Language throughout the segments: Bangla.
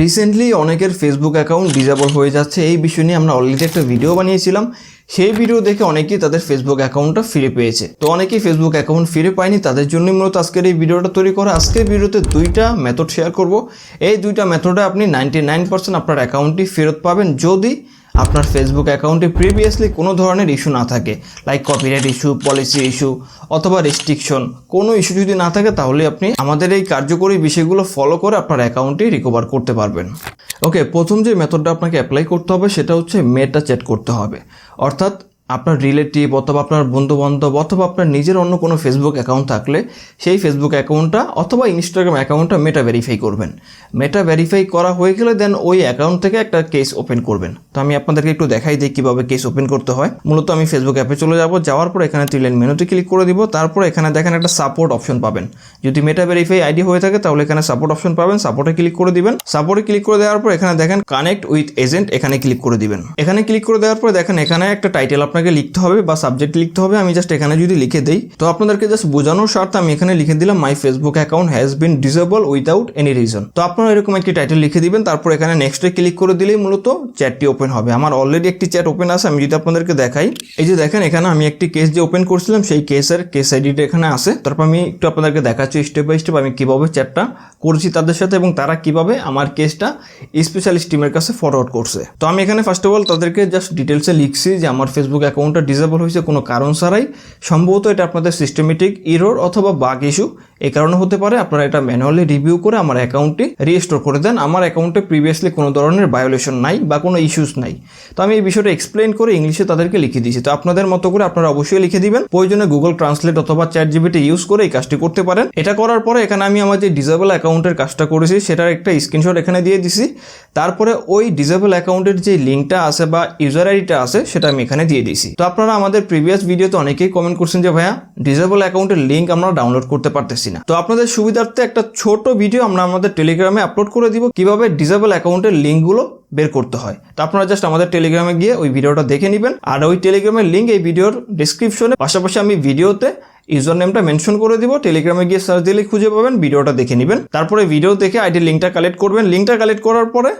রিসেন্টলি অনেকের ফেসবুক অ্যাকাউন্ট ডিজেবল হয়ে যাচ্ছে। এই বিষয় নিয়ে আমরা অলরেডি একটা ভিডিও বানিয়েছিলাম। সেই ভিডিও দেখে অনেকেই তাদের ফেসবুক অ্যাকাউন্টটা ফিরে পেয়েছে। তো অনেকেই ফেসবুক অ্যাকাউন্ট ফিরে পায়নি। তাদের জন্যই মূলত আজকের এই ভিডিওটা তৈরি করা। আজকের ভিডিওতে দুইটা মেথড শেয়ার করব। এই দুইটা মেথডে আপনি নাইনটি নাইন পার্সেন্ট আপনার অ্যাকাউন্টটি ফেরত পাবেন। যদি আপনার ফেসবুক অ্যাকাউন্টে প্রিভিয়াসলি কোনো ধরনের ইস্যু না থাকে। Like copyright issue policy issue অথবা রেস্ট্রিকশন কোনো ইস্যু যদি না থাকে, তাহলে আপনি আমাদের এই কার্যকরী বিষয়গুলো ফলো করে আপনার অ্যাকাউন্টটি রিকভার করতে পারবেন। ওকে প্রথম যে মেথডটা আপনাকে অ্যাপ্লাই করতে হবে, সেটা হচ্ছে মেটা চ্যাট করতে হবে। অর্থাৎ আপনার রিলেটিভ অথবা আপনার বন্ধু বান্ধব অথবা আপনার নিজের অন্য কোনো ফেসবুক অ্যাকাউন্ট থাকলে সেই ফেসবুক অ্যাকাউন্টটা অথবা ইনস্টাগ্রাম অ্যাকাউন্টটা মেটা ভেরিফাই করবেন। মেটা ভেরিফাই করা হয়ে গেলে দেন ওই অ্যাকাউন্ট থেকে একটা কেস ওপেন করবেন। তো আমি আপনাদেরকে একটু দেখাই দিই কীভাবে কেস ওপেন করতে হয়। মূলত আমি ফেসবুক অ্যাপে চলে যাব, যাওয়ার পর এখানে লাইন মেনুতে ক্লিক করে দিব, তারপর এখানে দেখেন একটা সাপোর্ট অপশন পাবেন। যদি মেটা ভেরিফাই আইডি হয়ে থাকে তাহলে এখানে সাপোর্ট অপশন পাবেন সাপোর্টে ক্লিক করে দিবেন। সাপোর্টে ক্লিক করে দেওয়ার পর এখানে দেখেন কানেক্ট উইথ এজেন্ট এখানে ক্লিক করে দিবেন। এখানে ক্লিক করে দেওয়ার পর দেখেন এখানে একটা টাইটেল আপনাকে লিখতে হবে বা সাবজেক্ট লিখতে হবে, আমি জাস্ট এখানে যদি লিখে দেই, তো আপনাদেরকে জাস্ট বোঝানোর স্বার্থে আমি এখানে লিখে দিলাম my Facebook account has been disable without any reason তো আপনারা এরকম একটি টাইটেল লিখে দিবেন, তারপর এখানে নেক্সটে ক্লিক করে দিলেই মূলত চ্যাটটি ওপেন হবে। আমার অলরেডি একটি চ্যাট ওপেন আছে, আমি যদি আপনাদেরকে দেখাই, এই যে দেখেন এখানে আমি একটি কেস যে ওপেন করছিলাম, সেই কেসের কেস আইডিটা এখানে আছে। তারপর আমি একটু আপনাদেরকে দেখাচ্ছি স্টেপ বাই স্টেপ আমি কীভাবে চ্যাটটা করছি তাদের সাথে এবং তারা কীভাবে আমার কেসটা স্পেশালিস্ট টিমের কাছে ফরওয়ার্ড করছে। তো আমি এখানে ফার্স্ট অফ অল তাদেরকে জাস্ট ডিটেলসে লিখছি যে আমার ফেসবুক অ্যাকাউন্টটা ডিসেবল হয়েছে, কোনো কারণ ছাড়াই। সম্ভবত এটা আপনাদের সিস্টেমেটিক ইরোর অথবা বাগ ইস্যু এই কারণে হতে পারে আপনারা এটা ম্যানুয়ালি রিভিউ করে আমার অ্যাকাউন্টটি রিস্টোর করে দেন। আমার অ্যাকাউন্টে প্রিভিয়াসলি কোনো ধরনের ভায়োলেশন নাই বা কোনো ইস্যুস নাই। তো আমি এই বিষয়টা এক্সপ্লেন করে ইংলিশে তাদেরকে লিখে দিয়েছি। তো আপনাদের মতো করে আপনারা অবশ্যই লিখে দিবেন। প্রয়োজনে গুগল ট্রান্সলেট অথবা চ্যাট জিবিটি ইউজ করে এই কাজটি করতে পারেন। এটা করার পরে এখানে আমি আমার যে ডিজেবল অ্যাকাউন্টের কাজটা করেছি, সেটার একটা স্ক্রিনশট এখানে দিয়ে দিছি। তারপরে ওই ডিজেবল অ্যাকাউন্টের যে লিঙ্কটা আছে বা ইউজার আইডিটা আছে, সেটা আমি এখানে দিয়ে দিছি। তো আপনারা আমাদের প্রিভিয়াস ভিডিওতে অনেকেই কমেন্ট করছেন যে, ভাইয়া ডিজেবল অ্যাকাউন্টের লিঙ্ক আমরা ডাউনলোড করতে পারতেছি না। তো আপনাদের সুবিধার্থে একটা ছোট ভিডিও আমরা আমাদের টেলিগ্রামে আপলোড করে দিব, কীভাবে ডিজেবল অ্যাকাউন্টের লিঙ্কগুলো বের করতে হয়। তো আপনারা জাস্ট আমাদের টেলিগ্রামে গিয়ে ওই ভিডিওটা দেখে নেবেন। আর ওই টেলিগ্রামের লিঙ্ক এই ভিডিওর ডিসক্রিপশনে পাশাপাশি আমি ভিডিওতে ইউজার নেমটা মেনশন করে দিব টেলিগ্রামে গিয়ে সার্চ দিলে খুঁজে পাবেন, ভিডিওটা দেখে নেবেন। তারপরে ভিডিও দেখে আইডি লিঙ্কটা কালেক্ট করবেন। লিঙ্কটা কালেক্ট করার পরে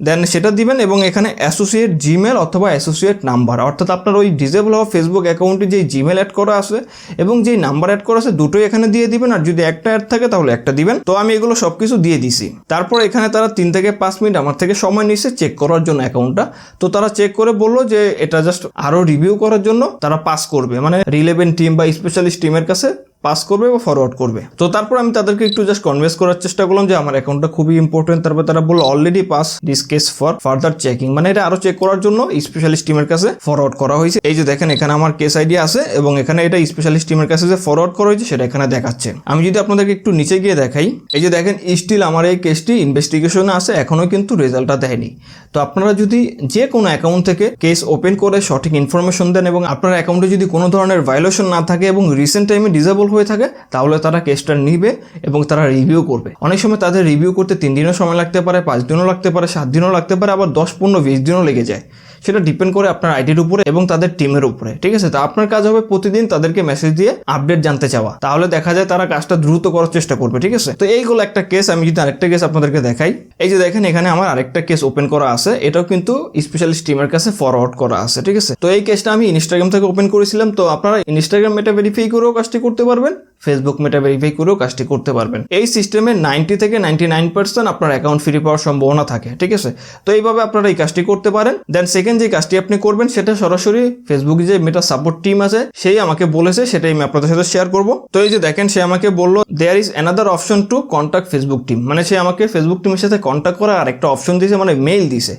দেন সেটা দিবেন এবং এখানে অ্যাসোসিয়েট জিমেল অথবা অ্যাসোসিয়েট নাম্বার অর্থাৎ আপনার ওই ডিজেবল হওয়া ফেসবুক অ্যাকাউন্টে যেই জিমেল অ্যাড করা আছে এবং যেই নাম্বার অ্যাড করা আছে দুটোই এখানে দিয়ে দিবেন আর যদি একটা অ্যাড থাকে তাহলে একটা দিবেন। তো আমি এগুলো সব কিছু দিয়ে দিছি। তারপর এখানে তারা তিন থেকে পাঁচ মিনিট আমার থেকে সময় নিচ্ছে চেক করার জন্য অ্যাকাউন্টটা তো তারা চেক করে বলল যে এটা জাস্ট আরও রিভিউ করার জন্য তারা পাস করবে। মানে রিলেভেন্ট টিম বা স্পেশালিস্ট টিমের কাছে পাস করবে বা ফরওয়ার্ড করবে। তো তারপর আমি তাদেরকে একটু জাস্ট কনভেন্স করার চেষ্টা করলাম যে আমার অ্যাকাউন্টটা খুবই ইম্পর্টেন্ট তারপর তারা বলল already pass this case for further checking মানে এটা আরও চেক করার জন্য স্পেশালিস্ট টিমের কাছে ফরওয়ার্ড করা হয়েছে। এই যে দেখেন, এখানে আমার কেস আইডি আছে এবং এখানে এটা স্পেশালিস্ট টিমের কাছে যে ফরওয়ার্ড করা হয়েছে, সেটা এখানে দেখাচ্ছে। আমি যদি আপনাদেরকে একটু নিচে গিয়ে দেখাই, এই যে দেখেন স্টিল আমার এই কেসটি ইনভেস্টিগেশনে আছে, এখনও কিন্তু রেজাল্টটা দেয়নি। তো আপনারা যদি যে কোনো অ্যাকাউন্ট থেকে কেস ওপেন করে সঠিক ইনফরমেশন দেন এবং আপনার অ্যাকাউন্টে যদি কোনো ধরনের ভায়োলেশন না থাকে এবং রিসেন্ট টাইমে ডিজেবল হয়ে থাকে, তাহলে তারা কেসটা নিবে এবং তারা রিভিউ করবে। অনেক সময় তাদের রিভিউ করতে তিন দিনও সময় লাগতে পারে, পাঁচ দিনও লাগতে পারে, সাত দিনও লাগতে পারে, আবার দশ, পনেরো, বিশ দিনও লেগে যায়। সেটা ডিপেন্ড করে আপনার আইডির উপরে এবং তাদের টিমের উপরে, ঠিক আছে? তো আপনার কাজ হবে প্রতিদিন তাদেরকে মেসেজ দিয়ে আপডেট জানতে চাওয়া। তাহলে দেখা যায় তারা কাজটা দ্রুত করার চেষ্টা করবে, ঠিক আছে? তো এইগুলো একটা কেস আমি যদি আরেকটা কেস আপনাদেরকে দেখাই। এই যে দেখেন, এখানে আমার আরেকটা কেস ওপেন করা আছে। এটাও কিন্তু স্পেশালিস্ট টিমের কাছে ফরওয়ার্ড করা আছে, ঠিক আছে? তো এই কেসটা আমি ইনস্টাগ্রাম থেকে ওপেন করেছিলাম। তো আপনারা ইনস্টাগ্রাম মেটা ভেরিফাই করেও কাজটি করতে পারবেন। ফেসবুক মেটা ভেরিফাই করেও কাজটি করতে পারবেন। এই সিস্টেমে নাইনটি থেকে নাইনটি নাইন পার্সেন্ট আপনার অ্যাকাউন্ট ফ্রি পাওয়ার সম্ভাবনা থাকে, ঠিক আছে? তো এইভাবে আপনারা এই কাজটি করতে পারেন। দেন সেকেন্ড যে কাজটি আপনি করবেন, সেটা সরাসরি ফেসবুক যে মেটা সাপোর্ট টিম আছে, সেই আমাকে বলেছে, সেটাই আমি আপনাদের সাথে শেয়ার করব। তো এই যে দেখেন, সে আমাকে বলল there is another option to contact Facebook team মানে সে আমাকে ফেসবুক টিমের সাথে কন্ট্যাক্ট করার আরেকটা অপশন দিয়েছে মানে মেইল দিছে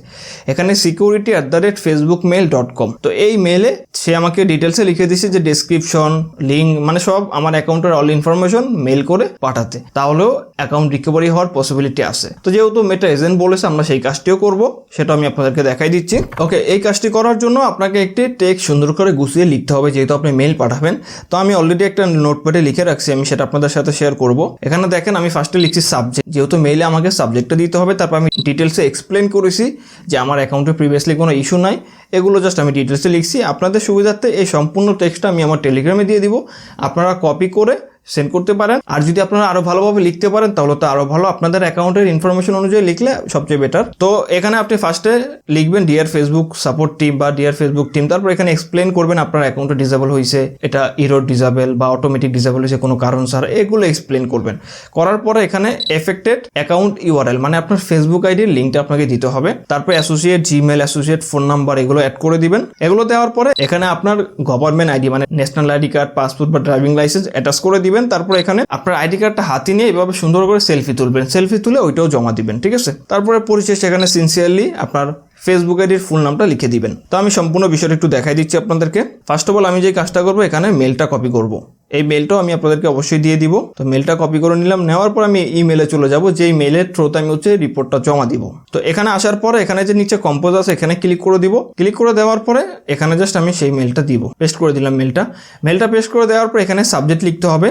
এখানে security at the rate Facebook mail dot com তো এই মেইলে সে আমাকে ডিটেলসে লিখে দিছে যে ডেসক্রিপশন লিঙ্ক মানে সব আমার অ্যাকাউন্টের অল ইনফরমেশন মেল করে পাঠাতে। তাহলেও অ্যাকাউন্ট রিকভারি হওয়ার পসিবিলিটি আছে। তো যেহেতু মেটা এজেন্ট বলেছে, আমরা সেই কাজটিও করব। সেটা আমি আপনাদেরকে দেখাই দিচ্ছি। ওকে এই কাজটি করার জন্য আপনাকে একটি টেক্সট সুন্দর করে গুছিয়ে লিখতে হবে, যেহেতু আপনি মেইল পাঠাবেন। তো আমি অলরেডি একটা নোটপ্যাডে লিখে রাখছি, আমি সেটা আপনাদের সাথে শেয়ার করব। এখানে দেখেন, আমি ফার্স্টে লিখছি সাবজেক্ট যেহেতু মেইলে আমাকে সাবজেক্টটা দিতে হবে, তারপর আমি ডিটেলসে এক্সপ্লেন করেছি যে আমার অ্যাকাউন্টে প্রিভিয়াসলি কোনো ইস্যু নাই। এগুলো জাস্ট আমি ডিটেলসে লিখছি। আপনাদের সুবিধার্থে এই সম্পূর্ণ টেক্সটটা আমি আমার টেলিগ্রামে দিয়ে দিব। আপনারা কপি করে সেন্ড করতে পারেন। আর যদি আপনারা আরও ভালোভাবে লিখতে পারেন, তাহলে তো আরও ভালো। আপনাদের অ্যাকাউন্টের ইনফরমেশন অনুযায়ী লিখলে সবচেয়ে বেটার তো এখানে আপনি ফার্স্টে লিখবেন ডিয়ার ফেসবুক সাপোর্ট টিম বা ডিয়ার ফেসবুক টিম তারপর এখানে এক্সপ্লেন করবেন আপনার অ্যাকাউন্টে ডিসেবল হয়েছে, এটা ইরোড ডিসেবল বা অটোমেটিক ডিসেবল হয়েছে, কোনো কারণ স্যার এগুলো এক্সপ্লেন করবেন। করার পরে এখানে এফেক্টেড অ্যাকাউন্ট ইউআরএল মানে আপনার ফেসবুক আইডির লিঙ্কটা আপনাকে দিতে হবে। তারপর associate Gmail associate phone number এগুলো অ্যাড করে দিবেন। এগুলো দেওয়ার পরে এখানে আপনার গভর্নমেন্ট আইডি মানে ন্যাশনাল আইডি কার্ড পাসপোর্ট বা ড্রাইভিং লাইসেন্স অ্যাটাচ করে দিবেন। তারপর এখানে আপনার আইডি কার্ডটা হাতে নিয়ে এভাবে সুন্দর করে সেলফি তুলবেন। সেলফি তুলে ওইটাও জমা দিবেন, ঠিক আছে? তারপরে পরিশেষ এখানে সিনসিয়ারলি আপনার ফেসবুক আইডির ফুল নামটা লিখে দিবেন। তো আমি সম্পূর্ণ বিষয়টা একটু দেখাই দিচ্ছি আপনাদেরকে। ফার্স্ট অফ অল আমি যে কাজটা করব, এখানে মেলটা কপি করব। এই মেলটাও আমি আপনাদেরকে অবশ্যই দিয়ে দিব। তো মেলটা কপি করে নিলাম, নেওয়ার পর আমি ইমেলে চলে যাব, যেই মেলের থ্রুতে আমি হচ্ছে রিপোর্টটা জমা দিব। তো এখানে আসার পরে এখানে যে নিচে কম্পোজ আছে, এখানে ক্লিক করে দিব। ক্লিক করে দেওয়ার পরে এখানে জাস্ট আমি সেই মেলটা দিব। পেস্ট করে দিলাম মেলটা মেলটা পেস্ট করে দেওয়ার পর এখানে সাবজেক্ট লিখতে হবে।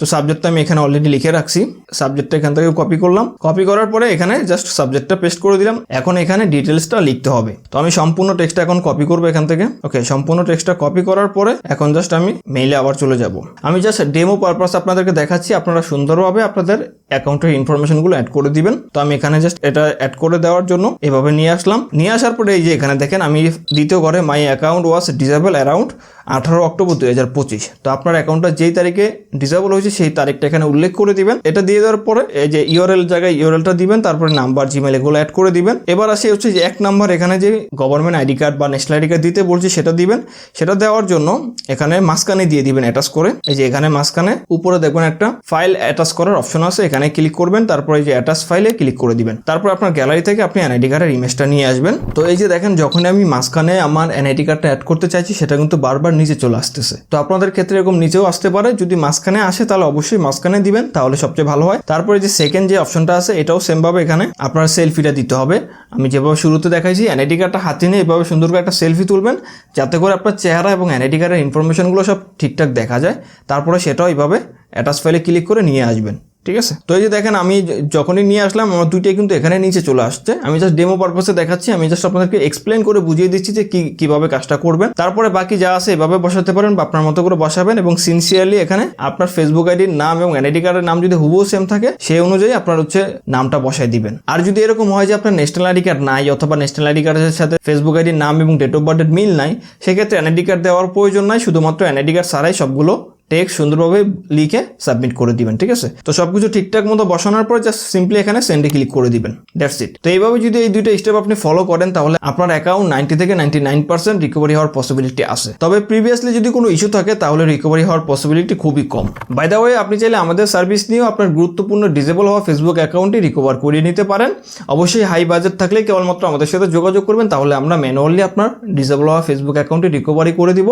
তো সাবজেক্টটা আমি এখানে অলরেডি লিখে রাখছি। সাবজেক্টটা এখান থেকে কপি করলাম। কপি করার পরে এখানে জাস্ট সাবজেক্টটা পেস্ট করে দিলাম। এখন এখানে ডিটেলসটা লিখতে হবে। তো আমি সম্পূর্ণ টেক্সটটা এখন কপি করব এখান থেকে। ওকে সম্পূর্ণ টেক্সটটা কপি করার পরে এখন জাস্ট আমি মেইলে আবার চলে যাব। আমি জাস্ট ডেমো পারপাস আপনাদেরকে দেখাচ্ছি। আপনারা সুন্দরভাবে আপনাদের অ্যাকাউন্টের ইনফরমেশনগুলো অ্যাড করে দিবেন। তো আমি এখানে জাস্ট এটা অ্যাড করে দেওয়ার জন্য এভাবে নিয়ে আসলাম। নিয়ে আসার পরে এই যে এখানে দেখেন, আমি দ্বিতীয় ঘরে my account was disable around আঠারো অক্টোবর দুই হাজার পঁচিশ। তো আপনার অ্যাকাউন্টটা যেই তারিখে ডিসেবল হয়েছে, সেই তারিখটা এখানে উল্লেখ করে দিবেন। এটা দিয়ে দেওয়ার পরে এই যে ইউআরএল জায়গায় ইউআরএলটা দিবেন, তারপরে নাম্বার জিমেল এগুলো অ্যাড করে দিবেন। এবার আসে হচ্ছে যে এক নাম্বার এখানে যে গভর্নমেন্ট আইডি কার্ড বা ন্যাশনাল আইডি কার্ড দিতে বলছি, সেটা দিবেন। সেটা দেওয়ার জন্য এখানে মাঝখানে দিয়ে দিবেন অ্যাটাচ করে। এই যে এখানে মাঝখানে, উপরে দেখবেন একটা ফাইল অ্যাটাচ করার অপশন আছে। এখানে ক্লিক করবেন, তারপরে যে অ্যাটাচ ফাইলে ক্লিক করে দিবেন। তারপর আপনার গ্যালারি থেকে আপনি এনআইডি কার্ডের ইমেজটা নিয়ে আসবেন। তো এই যে দেখেন যখন আমি মাঝখানে আমার এনআইডি কার্ডটা অ্যাড করতে চাইছি, সেটা কিন্তু বারবার নিচে চলে আসতেছে। তো আপনাদের ক্ষেত্রে এরকম নিচেও আসতে পারে। যদি মাঝখানে আসে, তাহলে অবশ্যই মাঝখানে দিবেন, তাহলে সবচেয়ে ভালো হয়। তারপরে যে সেকেন্ড যে অপশনটা আছে, এটাও সেম ভাবে এখানে আপনার সেলফিটা দিতে হবে। আমি যেভাবে শুরুতে দেখাইছি এনআইডি কার্ডটা হাতে নিয়ে এভাবে সুন্দর করে একটা সেলফি তুলবেন, যাতে করে আপনার চেহারা এবং এনআইডি কার্ডের ইনফরমেশনগুলো সব ঠিকঠাক দেখা যায়। তারপরে সেটাও এইভাবে অ্যাটাচ ফাইলে ক্লিক করে নিয়ে আসবেন। ঠিক আছে? তো এই যে দেখেন, আমি যখনই নিয়ে আসলাম, আমার দুইটাই কিন্তু এখানে নিচে চলে আসছে। আমি জাস্ট ডেমো পারপাসে দেখাচ্ছি, আমি জাস্ট আপনাদেরকে এক্সপ্লেন করে বুঝিয়ে দিচ্ছি যে কি, কীভাবে কাজটা করবেন। তারপরে বাকি যা আছে, এভাবে বসাতে পারেন বা আপনার মতো করে বসাবেন এবং সিনসিয়ারলি এখানে আপনার ফেসবুক আইডির নাম এবং এনআইডি কার্ডের নাম যদি হুবহু সেম থাকে, সেই অনুযায়ী আপনার হচ্ছে নামটা বসাই দিবেন। আর যদি এরকম হয় যে আপনার ন্যাশনাল আইডি কার্ড নাই অথবা ন্যাশনাল আইডি কার্ডের সাথে ফেসবুক আইডির নাম এবং ডেট অফ বার্থের মিল নাই, সেক্ষেত্রে এনআইডি কার্ড দেওয়ার প্রয়োজন নাই, শুধুমাত্র এনআইডি কার্ড ছাড়াই সবগুলো টেক্সট সুন্দরভাবে লিখে সাবমিট করে দিবেন, ঠিক আছে? তো সবকিছু ঠিকঠাক মতো বসানোর পর জাস্ট সিম্পলি এখানে সেন্ডে ক্লিক করে দিবেন দ্যাটস ইট তো এইভাবে যদি এই দুইটা স্টেপ আপনি ফলো করেন, তাহলে আপনার অ্যাকাউন্ট নাইনটি থেকে নাইনটি নাইন পার্সেন্ট রিকভারি হওয়ার পসিবিলিটি আছে। তবে প্রিভিয়াসলি যদি কোনো ইস্যু থাকে, তাহলে রিকভারি হওয়ার পসিবিলিটি খুবই কম। বাই দ্য ওয়ে আপনি চাইলে আমাদের সার্ভিস নিয়েও আপনার গুরুত্বপূর্ণ ডিজেবল হওয়া ফেসবুক অ্যাকাউন্টটি রিকভার করিয়ে নিতে পারেন। অবশ্যই হাই বাজেট থাকলে কেবলমাত্র আমাদের সাথে যোগাযোগ করবেন, তাহলে আমরা ম্যানুয়ালি আপনার ডিজেবল হওয়া ফেসবুক অ্যাকাউন্টটি রিকভারি করে দিব।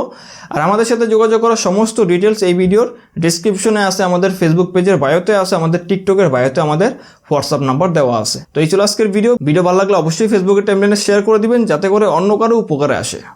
আর আমাদের সাথে যোগাযোগ করার সমস্ত ডিটেলস এই ভিডিওর ডিসক্রিপশনে আছে আমাদের ফেসবুক পেজের বায়োতে আছে আমাদের টিকটকের বায়োতে আমাদের হোয়াটসঅ্যাপ নাম্বার দেওয়া আছে। তো এই ছিল আজকের ভিডিও ভিডিও ভালো লাগলে অবশ্যই ফেসবুকের টাইমলাইনে শেয়ার করে দিবেন, যাতে করে অন্য কারও উপকারে আসে।